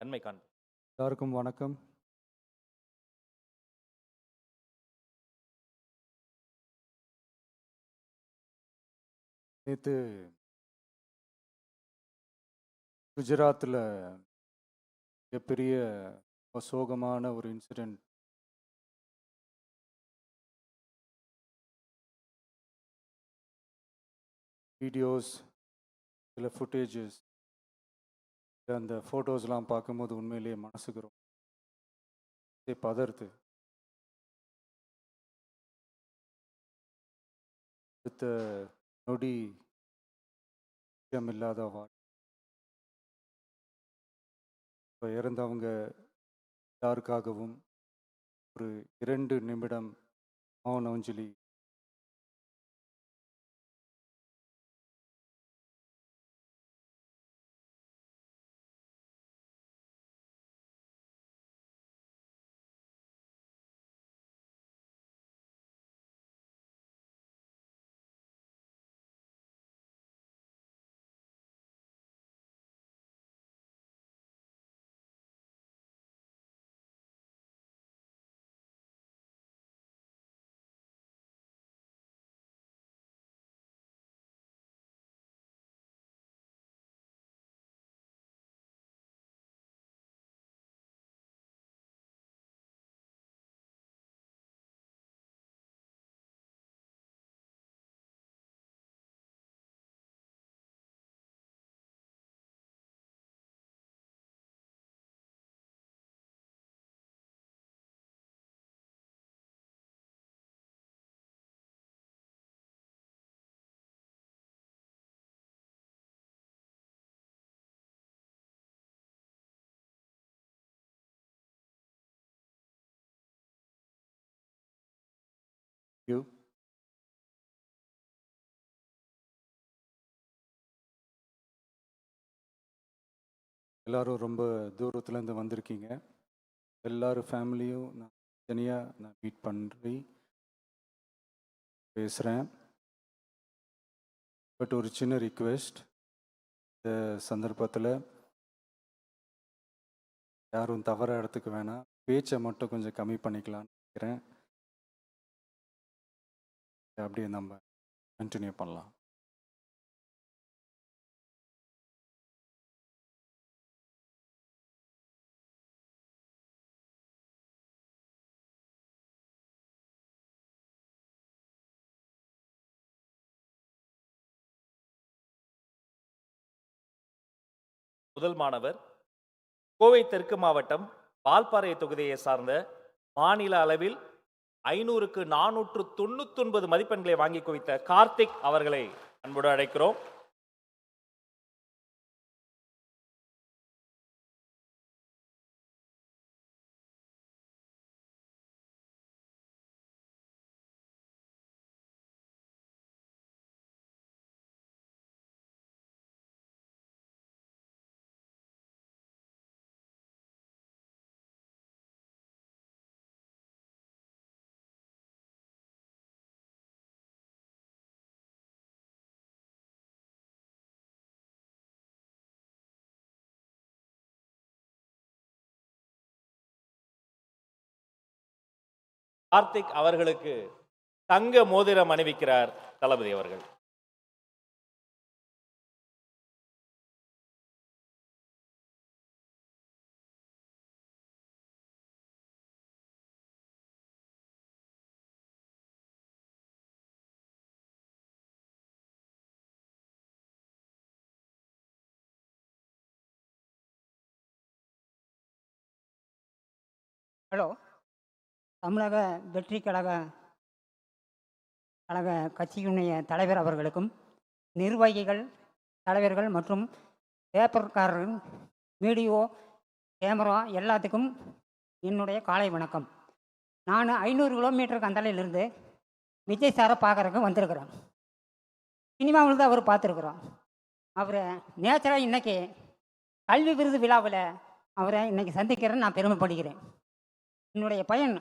நன்மை காண்போம். எல்லாருக்கும் வணக்கம். நேற்று குஜராத்தில் மிகப்பெரிய ஒரு சோகமான ஒரு இன்சிடெண்ட் வீடியோஸ் சில ஃபுட்டேஜஸ் அந்த ஃபோட்டோஸ்லாம் பார்க்கும்போது உண்மையிலேயே மனசுக்கு ரொம்ப பதறுது. அடுத்த நொடி இல்லாத வாழ் இப்போ இறந்தவங்க எல்லாருக்காகவும் ஒரு இரண்டு நிமிடம் மௌன அஞ்சலி You? எல்லாரும் ரொம்ப தூரத்துலேருந்து வந்திருக்கீங்க. எல்லாரும் ஃபேமிலியும் நான் தனியாக நான் மீட் பண்ணி பேசுகிறேன் பட் ஒரு சின்ன ரிக்வெஸ்ட் இந்த சந்தர்ப்பத்தில் யாரும் தவறாக இடத்துக்கு வேணாம். பேச்சை மட்டும் கொஞ்சம் கம்மி பண்ணிக்கலாம்னு நினைக்கிறேன். அப்படியே நம்ம கண்டினியூ பண்ணலாம். முதல் மாணவர் கோவை தெற்கு மாவட்டம் பால்பாறை தொகுதியை சார்ந்த மாநில அளவில் ஐநூறுக்கு நானூற்று தொண்ணூத்தொன்பது மதிப்பெண்களை வாங்கி குவித்த கார்த்திக் அவர்களை அன்போடு அழைக்கிறோம். கார்த்திக் அவர்களுக்கு தங்க மோதிரம் அணிவிக்கிறார் தளபதி அவர்கள். ஹலோ தமிழக வெற்றி கழக கழக கட்சியினுடைய தலைவர் அவர்களுக்கும் நிர்வாகிகள் தலைவர்கள் மற்றும் பேப்பர்காரர்கள் வீடியோ கேமரா எல்லாத்துக்கும் என்னுடைய காலை வணக்கம். நான் ஐநூறு கிலோமீட்டருக்கு அந்தலையிலிருந்து விஜய் சாரை பார்க்குறக்கு வந்திருக்கிறேன். சினிமாவில் தான் அவர் பார்த்துருக்குறோம் அவரை நேச்சராக இன்றைக்கி கல்வி விருது விழாவில் அவரை இன்றைக்கி சந்திக்கிறேன்னு நான் பெருமைப்படுகிறேன். என்னுடைய பையன்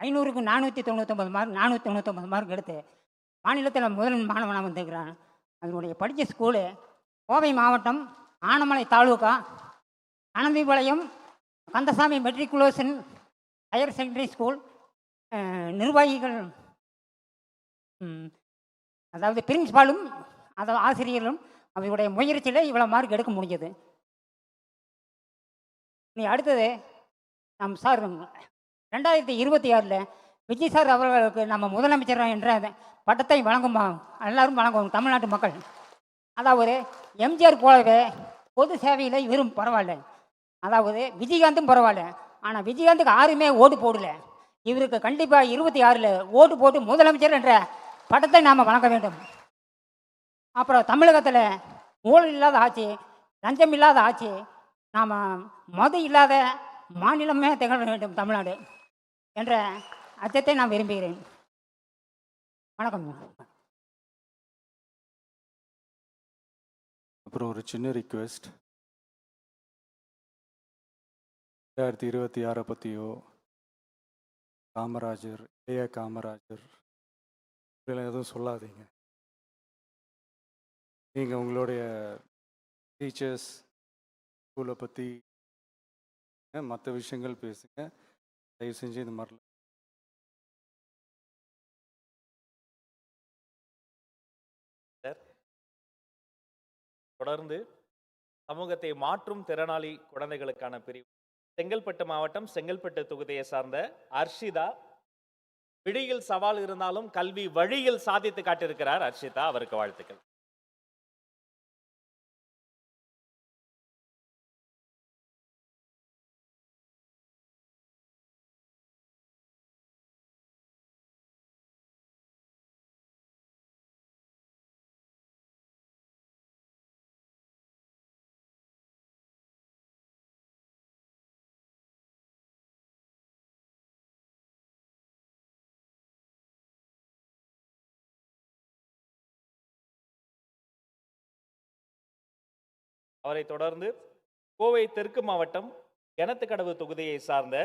ஐநூறுக்கு நானூற்றி தொண்ணூத்தொம்பது மார்க் நானூற்றி தொண்ணூத்தொம்பது மார்க் எடுத்து மாநிலத்தில் முதல் மாணவனாக வந்திருக்கிறான் அதனுடைய படித்த ஸ்கூலு கோவை மாவட்டம் Anamalai taluka Anandipalayam Kandasamy matriculation higher secondary school நிர்வாகிகள் ம், அதாவது பிரின்ஸ்பாலும் அதாவது ஆசிரியர்களும் அவருடைய முயற்சியில் இவ்வளோ மார்க் எடுக்க முடிஞ்சது. நீ அடுத்தது நம் சார் ரெண்டாயிரத்தி இருபத்தி ஆறில் விஜய் சார் அவர்களுக்கு நம்ம முதலமைச்சர் என்ற பட்டத்தை வழங்குமா? எல்லாரும் வழங்குவோம் தமிழ்நாட்டு மக்கள். அதாவது எம்ஜிஆர் போலவே பொது சேவையில் இவரும் பரவாயில்ல. அதாவது விஜயகாந்தும் பரவாயில்ல. ஆனால் விஜயகாந்துக்கு யாருமே ஓட்டு போடல. இவருக்கு கண்டிப்பாக இருபத்தி ஆறில் ஓட்டு போட்டு முதலமைச்சர் என்ற பட்டத்தை நாம் வழங்க வேண்டும். அப்புறம் தமிழகத்தில் ஊழல் இல்லாத ஆட்சி லஞ்சம் இல்லாத ஆட்சி நாம் மது இல்லாத மாநிலமே திகழ வேண்டும் தமிழ்நாடு. என்ற அச்சத்தை நான் விரும்புகிறேன். வணக்கம். அப்புறம் ஒரு சின்ன ரிக்வெஸ்ட் ரெண்டாயிரத்தி இருபத்தி ஆறை பற்றியோ காமராஜர் ஏ. காமராஜர் இதெல்லாம் எதுவும் சொல்லாதீங்க. நீங்கள் உங்களுடைய டீச்சர்ஸ் ஸ்கூலை பற்றி மற்ற விஷயங்கள் பேசுங்க. தயவு செஞ்சு இந்த மாதிரிலாம் தொடர்ந்து சமூகத்தை மாற்றும் திறனாளி குழந்தைகளுக்கான பிரிவு. செங்கல்பட்டு மாவட்டம் செங்கல்பட்டு தொகுதியை சார்ந்த அர்ஷிதா விழியில் சவால் இருந்தாலும் கல்வி வழியில் சாதித்து காட்டியிருக்கிறார் அர்ஷிதா அவருக்கு வாழ்த்துக்கள். அவரை தொடர்ந்து கோவை தெற்கு மாவட்டம் கிணத்துக்கடவு தொகுதியை சார்ந்த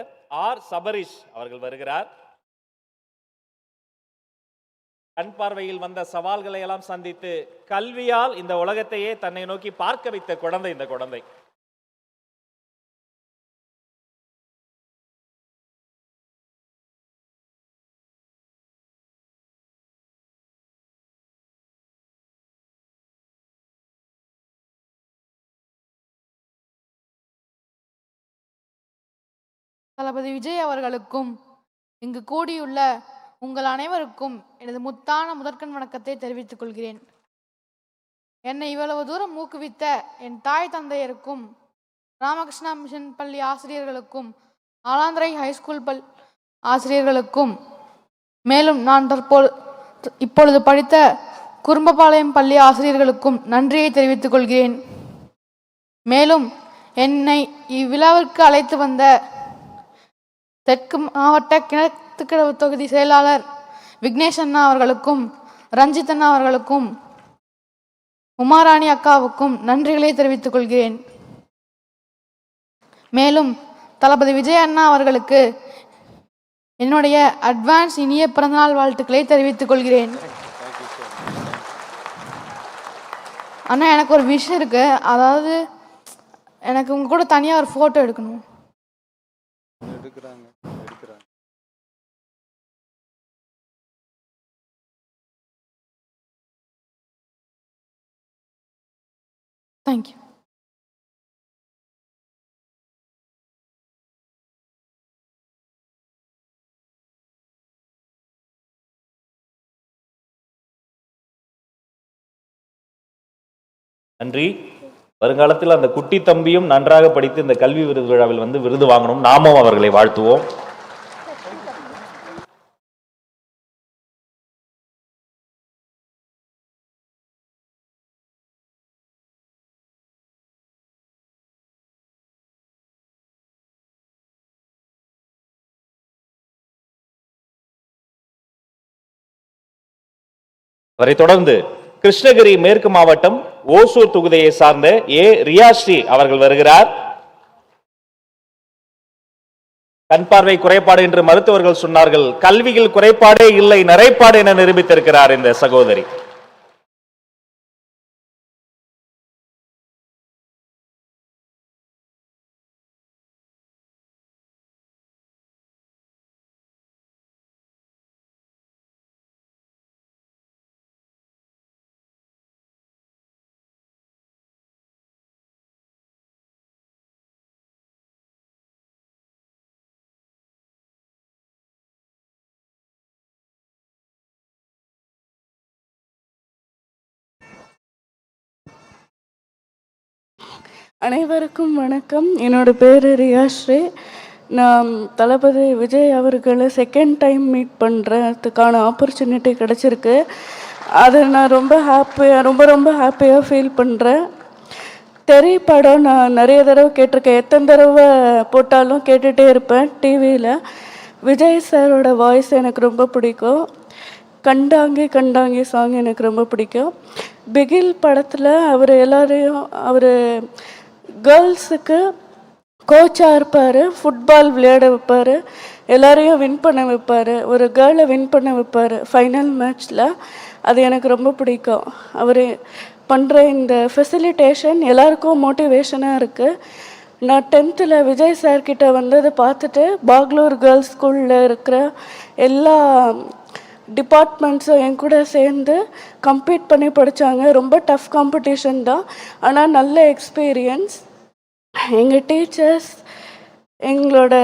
ஆர். சபரிஷ் அவர்கள் வருகிறார். கண் பார்வையில் வந்த சவால்களை எல்லாம் சந்தித்து கல்வியால் இந்த உலகத்தையே தன்னை நோக்கி பார்க்க வைத்த குழந்தை இந்த குழந்தை. தளபதி விஜய் அவர்களுக்கும் இங்கு கூடியுள்ள உங்கள் அனைவருக்கும் எனது முத்தான முதற்கண் வணக்கத்தை தெரிவித்துக் கொள்கிறேன். என்னை இவ்வளவு தூரம் ஊக்குவித்த என் தாய் தந்தையருக்கும் ராமகிருஷ்ணா மிஷன் பள்ளி ஆசிரியர்களுக்கும் ஆலாந்திரை ஹைஸ்கூல் பல் ஆசிரியர்களுக்கும் மேலும் நான் தற்போது இப்பொழுது படித்த குறும்பபாளையம் பள்ளி ஆசிரியர்களுக்கும் நன்றியை தெரிவித்துக் கொள்கிறேன். மேலும் என்னை இவ்விழாவிற்கு அழைத்து வந்த தெற்கு மாவட்ட கிணத்துக்கிழவு தொகுதி செயலாளர் விக்னேஷ் அண்ணா அவர்களுக்கும் ரஞ்சித் அண்ணா அவர்களுக்கும் உமாராணி அக்காவுக்கும் நன்றிகளை தெரிவித்துக் கொள்கிறேன். மேலும் தளபதி விஜய் அண்ணா அவர்களுக்கு என்னுடைய அட்வான்ஸ் இனிய பிறந்தநாள் வாழ்த்துக்களை தெரிவித்துக் கொள்கிறேன். அண்ணா எனக்கு ஒரு விஷயம் இருக்கு. அதாவது எனக்கு உங்க கூட தனியாக ஒரு ஃபோட்டோ எடுக்கணும். நன்றி. வருங்காலத்தில் அந்த குட்டி தம்பியும் நன்றாக படித்து இந்த கல்வி விருது விழாவில் வந்து விருது வாங்கணும். நாமும் அவர்களை வாழ்த்துவோம். அவரை தொடர்ந்து கிருஷ்ணகிரி மேற்கு மாவட்டம் ஓசூர் தொகுதியை சார்ந்த ஏ ரியாஸ்ரீ அவர்கள் வருகிறார். கண் பார்வை குறைபாடு என்று மருத்துவர்கள் சொன்னார்கள். கல்வியில் குறைபாடே இல்லை நிறைப்பாடு என நிரூபித்திருக்கிறார் இந்த சகோதரி. அனைவருக்கும் வணக்கம். என்னோட பேர் ரியாஸ்ரீ நான் தளபதி விஜய் அவர்களை செகண்ட் டைம் மீட் பண்ணுறதுக்கான ஆப்பர்ச்சுனிட்டி கிடச்சிருக்கு. அதை நான் ரொம்ப ஹாப்பியாக ரொம்ப ரொம்ப ஹாப்பியாக ஃபீல் பண்ணுறேன் தெரி படம் நான் நிறைய தடவை கேட்டிருக்கேன். எத்தனை தடவை போட்டாலும் கேட்டுகிட்டே இருப்பேன் டிவியில் விஜய் சாரோட வாய்ஸ் எனக்கு ரொம்ப பிடிக்கும். கண்டாங்கி கண்டாங்கி சாங் எனக்கு ரொம்ப பிடிக்கும். பிகில் படத்தில் அவர் எல்லாரையும் அவர் கேர்ள்ஸுக்கு கோச்சாக இருப்பார் ஃபுட்பால் விளையாட வைப்பார் எல்லாரையும் வின் பண்ண வைப்பார் ஒரு கேர்ளை வின் பண்ண வைப்பார். ஃபைனல் மேட்ச்சில் அது எனக்கு ரொம்ப பிடிக்கும். அவர் பண்ணுற இந்த ஃபெசிலிட்டேஷன் எல்லாருக்கும் மோட்டிவேஷனாக இருக்குது நான் டென்த்தில் விஜய் சார்கிட்ட வந்ததை பார்த்துட்டு பாக்லூர் கேர்ள்ஸ் ஸ்கூலில் இருக்கிற எல்லா டிபார்ட்மெண்ட்ஸும் என் கூட சேர்ந்து கம்ப்ளீட் பண்ணி படித்தாங்க ரொம்ப டஃப் காம்படிஷன் தான். ஆனால் நல்ல எக்ஸ்பீரியன்ஸ் எங்கள் டீச்சர்ஸ் எங்களோட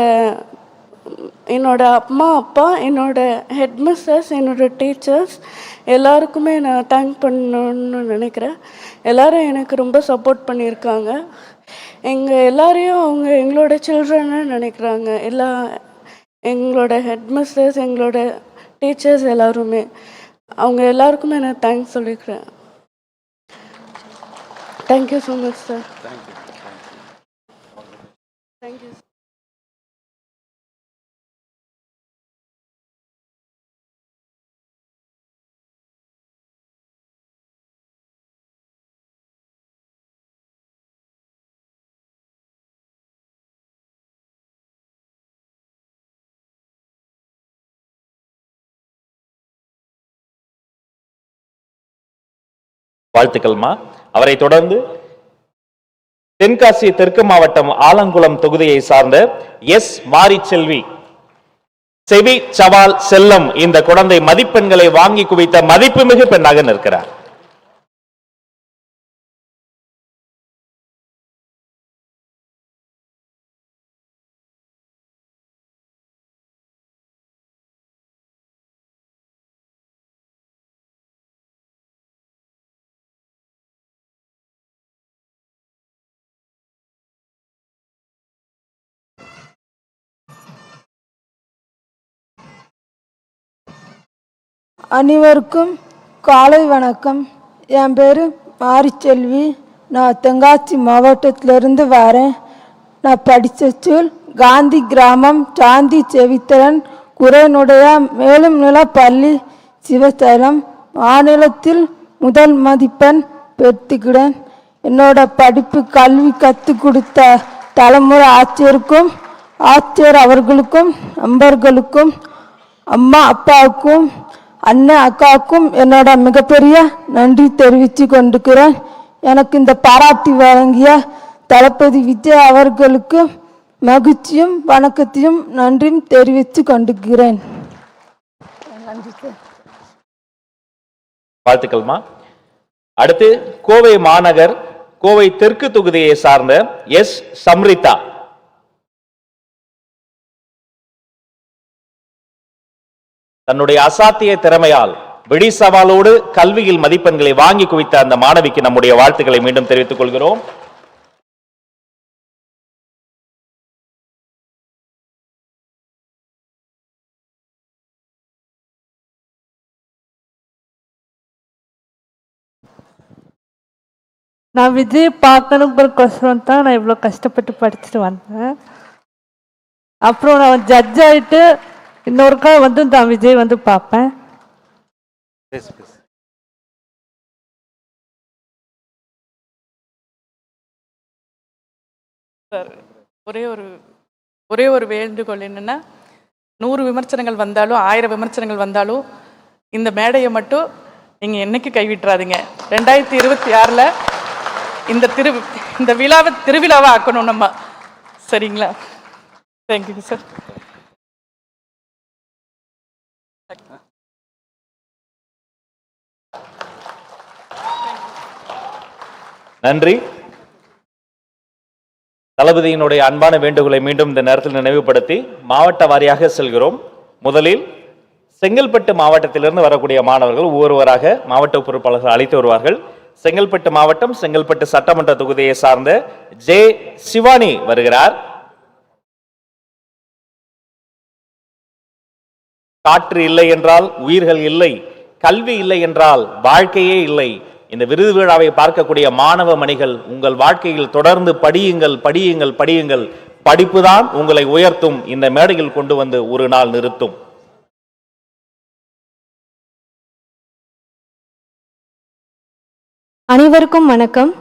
என்னோட அம்மா அப்பா என்னோட ஹெட் மிஸ்ஸஸ் என்னோட டீச்சர்ஸ் எல்லாருக்குமே நான் தேங்க் பண்ணணும்னு நினைக்கிறேன். எல்லாரும் எனக்கு ரொம்ப சப்போர்ட் பண்ணியிருக்காங்க. எங்கள் எல்லாரையும் அவங்க எங்களோட சில்ட்ரன்னு நினைக்கிறாங்க. எல்லா எங்களோட ஹெட் மிஸ்ஸஸ் எங்களோட டீச்சர்ஸ் எல்லாருமே அவங்க எல்லாருக்குமே நான் தேங்க்ஸ் சொல்லிக்கிறேன். Thank you so much sir thank you வாழ்த்துக்கள்மா. அவரை தொடர்ந்து தென்காசி தெற்கு மாவட்டம் ஆலங்குளம் தொகுதியை சார்ந்த எஸ் மாரிச்செல்வி செவி சவால் செல்லம் இந்த குழந்தை மதிப்பெண்களை வாங்கி குவித்த மதிப்புமிகு பெண்ணாக நிற்கிறார். அனைவருக்கும் காலை வணக்கம். என் பேர் மாரிச்செல்வி. நான் தென்காசி மாவட்டத்திலிருந்து வரேன். நான் படித்த ஸ்கூல் காந்தி கிராமம் சாந்தி செவித்திறன் குறைனுடைய மேலும் நில பள்ளி சிவசேலம் மாநிலத்தில் முதல் மதிப்பெண் பெற்றுக்கிறேன் என்னோட படிப்பு கல்வி கற்றுக் கொடுத்த தலைமுறை ஆட்சியருக்கும் ஆட்சியர் அவர்களுக்கும் நண்பர்களுக்கும் அம்மா அப்பாவுக்கும் அண்ணன் அக்காவுக்கும் என்னோட மிகப்பெரிய நன்றி தெரிவித்து கொண்டுக்கிறேன் எனக்கு இந்த பாராட்டி வழங்கிய தளபதி விஜய் அவர்களுக்கு மகிழ்ச்சியும் வணக்கத்தையும் நன்றியும் தெரிவித்து கொண்டுக்கிறேன் நன்றி சார். வாழ்த்துக்கள்மா. அடுத்து கோவை மாநகர் கோவை தெற்கு தொகுதியை சார்ந்த எஸ். சம்ரிதா. தன்னுடைய அசாத்திய திறமையால் வெடி சவாலோடு கல்வியில் மதிப்பெண்களை வாங்கி குவித்த அந்த மாணவிக்கு நம்முடைய வாழ்த்துக்களை மீண்டும் தெரிவித்துக் கொள்கிறோம். நான் விஜய் பார்க்கணுங்கிறக்கோசரம் தான் நான் இவ்வளோ கஷ்டப்பட்டு படிச்சுட்டு வந்தேன். அப்புறம் நான் ஜட்ஜ் ஆகிட்டு இன்னொருக்கா வந்து தான் விஜய் வந்து பார்ப்பேன். சார் ஒரே ஒரு ஒரே ஒரு வேண்டுகோள் என்னென்னா நூறு விமர்சனங்கள் வந்தாலும் ஆயிரம் விமர்சனங்கள் வந்தாலும் இந்த மேடையை மட்டும் நீங்கள் என்னைக்கு கைவிட்டுறாதீங்க. ரெண்டாயிரத்தி இருபத்தி ஆறில் இந்த திரு இந்த விழாவை திருவிழாவை ஆக்கணும் நம்ம. சரிங்களா? தேங்க்யூ சார் நன்றி. தளபதியினுடைய அன்பான வேண்டுகோளை மீண்டும் இந்த நேரத்தில் நினைவுபடுத்தி மாவட்ட வாரியாக செல்கிறோம். முதலில் செங்கல்பட்டு மாவட்டத்திலிருந்து வரக்கூடிய மாணவர்கள் ஒவ்வொருவராக மாவட்ட பொறுப்பாளர்கள் அழைத்து வருவார்கள். செங்கல்பட்டு மாவட்டம் செங்கல்பட்டு சட்டமன்ற தொகுதியை சார்ந்த ஜே சிவானி வருகிறார். காற்று இல்லை என்றால் உயிர்கள் இல்லை கல்வி இல்லை என்றால் வாழ்க்கையே இல்லை இந்த விருது விழாவை பார்க்கக்கூடிய மாணவ மணிகள் உங்கள் வாழ்க்கையில் தொடர்ந்து படியுங்கள் படியுங்கள் படியுங்கள். படிப்புதான் உங்களை உயர்த்தும். இந்த மேடையில் கொண்டு வந்து ஒரு நாள் நிறுத்தும். அனைவருக்கும் வணக்கம்.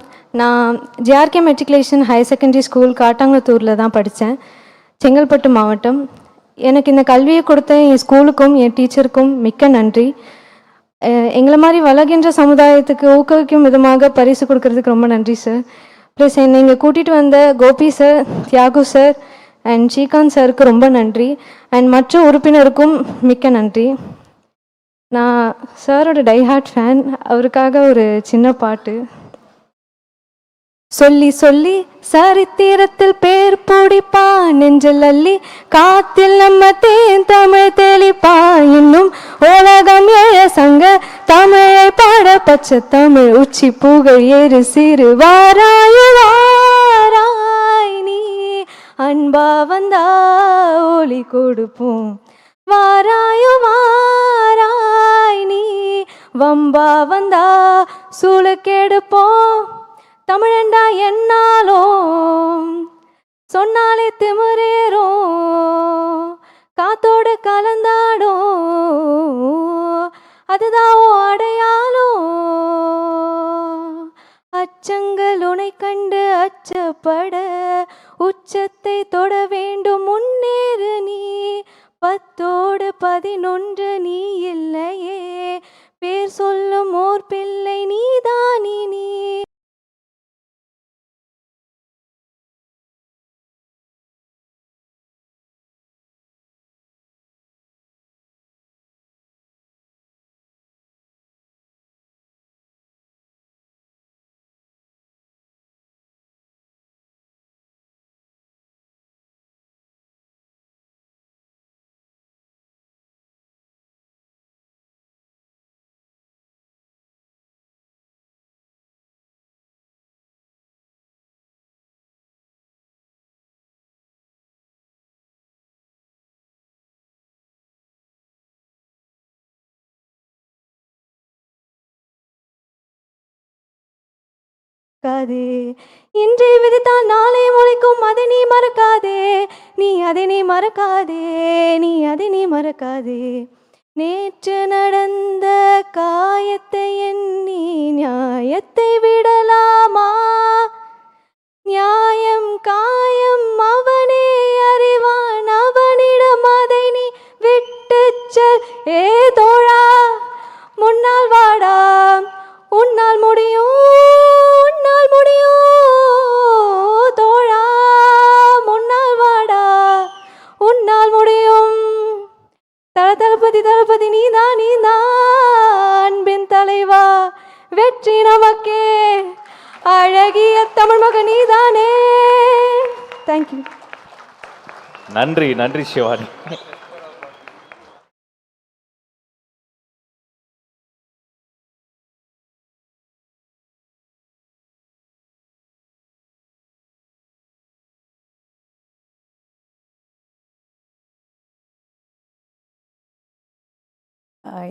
நான் JRK matriculation higher secondary school காட்டாங்கத்தூரில் தான் படித்தேன் செங்கல்பட்டு மாவட்டம். எனக்கு இந்த கல்வியை கொடுத்த என் ஸ்கூலுக்கும் என் டீச்சருக்கும் மிக்க நன்றி. எங்களை மாதிரி வளர்கின்ற சமுதாயத்துக்கு ஊக்குவிக்கும் விதமாக பரிசு கொடுக்கறதுக்கு ரொம்ப நன்றி சார் ப்ளஸ் என்னை இங்கே கூட்டிகிட்டு வந்த Gopi sir Thiyagu sir and Srikanth சாருக்கு ரொம்ப நன்றி. அண்ட் மற்ற உறுப்பினருக்கும் மிக்க நன்றி. நான் சாரோட டைஹார்ட் ஃபேன் அவருக்காக ஒரு சின்ன பாட்டு. சொல்லி சொல்லி சரித்திரத்தில் பேர் பிடிப்பா நெஞ்சில் அள்ளி காத்தில் நம்ம தேன் தமிழ் தெளிப்பா இன்னும் உலகம் ஏழ சங்க தமிழை பாட பச்சை தமிழ் உச்சி புகழ் ஏறு சிறு வாராய் வாராய் நீ அன்பா வந்தா ஒளி கொடுப்போம். வாராயோ வாராய் நீ வம்பா வந்தா சூளுக்கெடுப்போம் சொன்னாலே திமிரேறும். காத்தோடு கலந்தாடும். அதுதான் அடையாளம். அச்சங்கள் உனை கண்டு அச்சப்பட உச்சத்தை தொட வேண்டும் முன்னேறு நீ. பத்தோடு பதினொன்று நீ இல்லையே. பேர் சொல்லும் ஓர் பிள்ளை நீதானி நீ மறக்காதே. இன்றை விதித்தால் நாளை முளைக்கும் அதை நீ மறக்காதே. நீ அதை நீ மறக்காதே. நீ அதை நீ மறக்காதே. நேற்று நடந்த காயத்தை எண்ணி நியாயத்தை விடலாமா? நியாயம் காயம் அவனே அறிவான் அவனிடம் அதை நீ விட்டு செல். ஏ தோழா முன்னால் வாடா. உன்னால் முடியும் உன்னால் முடியும் தோழா முன்னால் வாடா உன்னால் முடியும். தல தளபதி தளபதி நீதான் நீதான் அன்பின் தலைவா வெற்றி நமக்கே. அழகிய தமிழ் மகன் நீதானே. தேங்க்யூ நன்றி நன்றி சிவானி.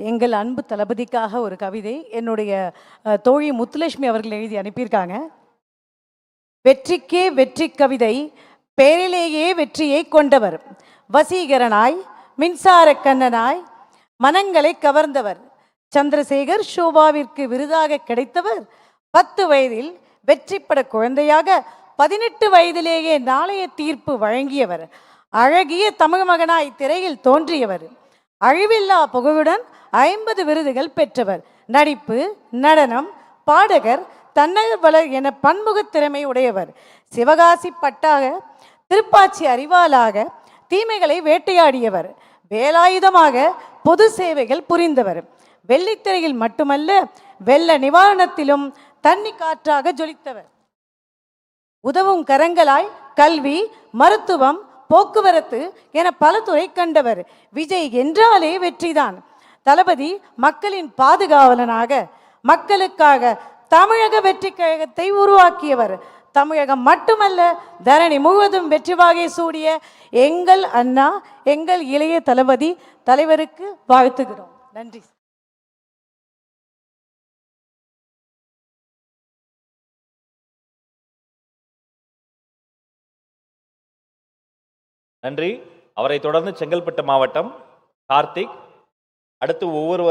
எங்கள் அன்பு தளபதிக்காக ஒரு கவிதை என்னுடைய தோழி முத்துலட்சுமி அவர்கள் எழுதி அனுப்பியிருக்காங்க. வெற்றிக்கே வெற்றி கவிதை பேரிலேயே வெற்றியை கொண்டவர். வசீகரனாய் மின்சார கண்ணனாய் மனங்களை கவர்ந்தவர். சந்திரசேகர் ஷோபாவிற்கு விருதாக கிடைத்தவர். பத்து வயதில் வெற்றிப்பட குழந்தையாக பதினெட்டு வயதிலேயே நாளைய தீர்ப்பு வழங்கியவர். அழகிய தமிழ் மகனாய் திரையில் தோன்றியவர். அழிவில்லா புகழுடன் ஐம்பது விருதுகள் பெற்றவர். நடிப்பு நடனம் பாடகர் தன்னகவலர் என பன்முகத் திறமை உடையவர். சிவகாசி பட்டாக திருப்பாச்சி அறிவாளாக தீமைகளை வேட்டையாடியவர். வேலாயுதமாக பொது சேவைகள் புரிந்தவர். வெள்ளித்திரையில் மட்டுமல்ல வெள்ள நிவாரணத்திலும் தண்ணி காற்றாக ஜொலித்தவர். உதவும் கரங்களாய் கல்வி மருத்துவம் போக்குவரத்து என பல துறை கண்டவர். விஜய் என்றாலே வெற்றிதான். தளபதி மக்களின் பாதுகாவலனாக மக்களுக்காக தமிழக வெற்றி கழகத்தை உருவாக்கியவர். தமிழகம் மட்டுமல்ல தரணி முழுவதும் வெற்றி வாகை சூடிய எங்கள் அண்ணா எங்கள் இளைய தளபதி தலைவருக்கு வாழ்த்துகிறோம். நன்றி. நன்றி. அவரை தொடர்ந்து செங்கல்பட்டு மாவட்டம் கார்த்திக் அடுத்து ஒவ்வொரு